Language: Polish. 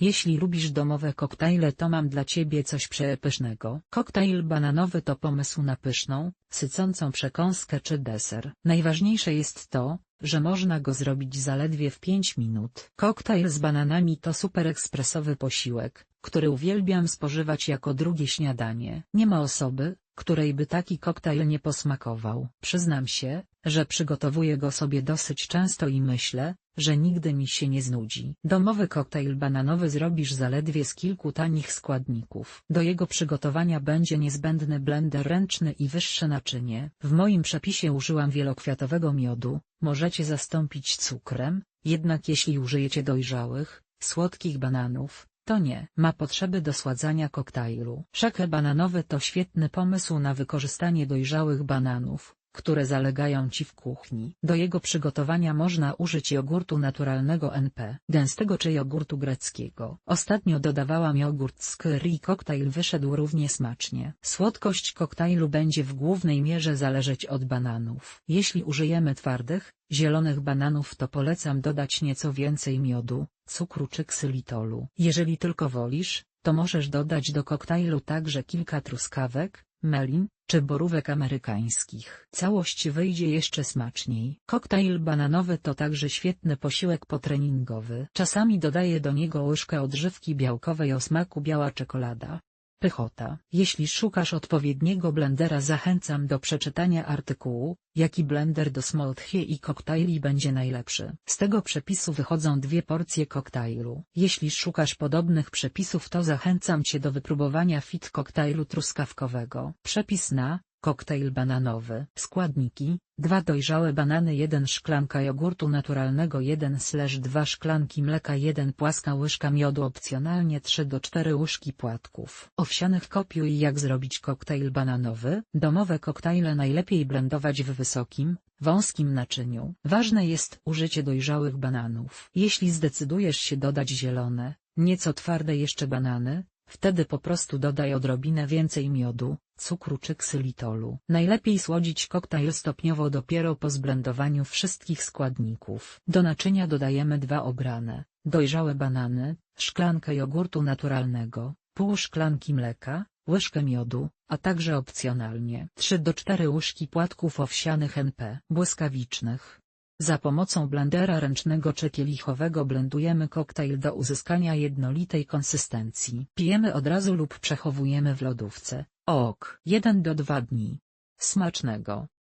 Jeśli lubisz domowe koktajle to mam dla ciebie coś przepysznego. Koktajl bananowy to pomysł na pyszną, sycącą przekąskę czy deser. Najważniejsze jest to, że można go zrobić zaledwie w 5 minut. Koktajl z bananami to super ekspresowy posiłek, który uwielbiam spożywać jako drugie śniadanie. Nie ma osoby, której by taki koktajl nie posmakował. Przyznam się, że przygotowuję go sobie dosyć często i myślę, że nigdy mi się nie znudzi. Domowy koktajl bananowy zrobisz zaledwie z kilku tanich składników. Do jego przygotowania będzie niezbędny blender ręczny i wyższe naczynie. W moim przepisie użyłam wielokwiatowego miodu, możecie zastąpić cukrem, jednak jeśli użyjecie dojrzałych, słodkich bananów, to nie ma potrzeby do sładzania koktajlu. Szakę bananowy to świetny pomysł na wykorzystanie dojrzałych bananów, które zalegają Ci w kuchni. Do jego przygotowania można użyć jogurtu naturalnego NP, gęstego czy jogurtu greckiego. Ostatnio dodawałam jogurt z curry i koktajl wyszedł równie smacznie. Słodkość koktajlu będzie w głównej mierze zależeć od bananów. Jeśli użyjemy twardych, zielonych bananów to polecam dodać nieco więcej miodu, cukru czy ksylitolu. Jeżeli tylko wolisz, to możesz dodać do koktajlu także kilka truskawek, melin, czy borówek amerykańskich. Całość wyjdzie jeszcze smaczniej. Koktajl bananowy to także świetny posiłek potreningowy. Czasami dodaję do niego łyżkę odżywki białkowej o smaku biała czekolada. Pychota. Jeśli szukasz odpowiedniego blendera zachęcam do przeczytania artykułu, jaki blender do smoothie i koktajli będzie najlepszy. Z tego przepisu wychodzą dwie porcje koktajlu. Jeśli szukasz podobnych przepisów to zachęcam Cię do wypróbowania fit koktajlu truskawkowego. Przepis na Koktajl bananowy. Składniki 2 dojrzałe banany 1 szklanka jogurtu naturalnego 1 2 szklanki mleka 1 płaska łyżka miodu opcjonalnie 3 do 4 łyżki płatków. Owsianych kopiuj jak zrobić koktajl bananowy. Domowe koktajle najlepiej blendować w wysokim, wąskim naczyniu. Ważne jest użycie dojrzałych bananów. Jeśli zdecydujesz się dodać zielone, nieco twarde jeszcze banany, Wtedy po prostu dodaj odrobinę więcej miodu, cukru czy ksylitolu. Najlepiej słodzić koktajl stopniowo dopiero po zblendowaniu wszystkich składników. Do naczynia dodajemy dwa obrane, dojrzałe banany, szklankę jogurtu naturalnego, pół szklanki mleka, łyżkę miodu, a także opcjonalnie 3 do 4 łyżki płatków owsianych NP błyskawicznych. Za pomocą blendera ręcznego czy kielichowego blendujemy koktajl do uzyskania jednolitej konsystencji. Pijemy od razu lub przechowujemy w lodówce. Ok. 1 do 2 dni. Smacznego.